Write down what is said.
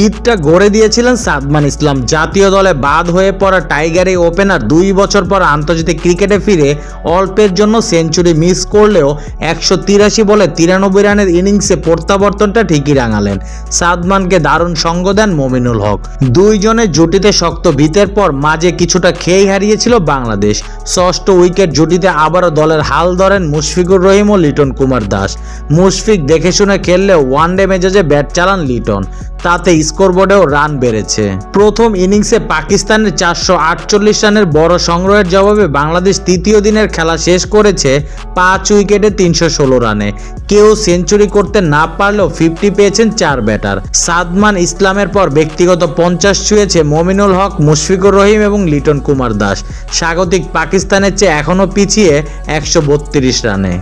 বিটটা গড়ে দিয়েছিলেন সাদমান ইসলাম। জাতীয় দলে বাদ হয়ে পড়া টাইগার এই ওপেনার দুই বছর পর আন্তর্জাতিক ক্রিকেটে ফিরে অল্পের জন্য সেঞ্চুরি মিস করলেও একশো তিরাশি বলে তিরানব্বই রানের ইনিংসে প্রত্যাবর্তনটা ঠিকই রাঙালেন। সাদমানকে দারুণ সঙ্গ দেন মমিনুল হক। দুইজনের জুটিতে শক্ত ভিতের পর মাঝে কিছুটা খেই হারিয়েছিল বাংলাদেশ। ষষ্ঠ উইকেট জুটিতে আবারও দলের হাল ধরেন মুশফিকুর রহিম ও লিটন কুমার দাস। মুশফিক দেখে শুনে খেললেও ওয়ানডে মেজাজে ব্যাট চালান লিটন। তাতে স্কোরবোর্ডেও রান বেড়েছে। প্রথম ইনিংসে পাকিস্তানের চারশো আটচল্লিশ রানের বড় সংগ্রহের জবাবে বাংলাদেশ তৃতীয় দিনের খেলা শেষ করেছে পাঁচ উইকেটে তিনশো ষোলো রানে। কেউ সেঞ্চুরি করতে না পারলেও ফিফটি পেয়েছেন চার ব্যাটার। সাদমান ইসলামের পর ব্যক্তিগত পঞ্চাশ ছুঁয়েছে মমিনুল হক, মুশফিকুর রহিম এবং লিটন কুমার দাস। স্বাগতিক পাকিস্তানের চেয়ে এখনও পিছিয়ে একশো বত্রিশ রানে।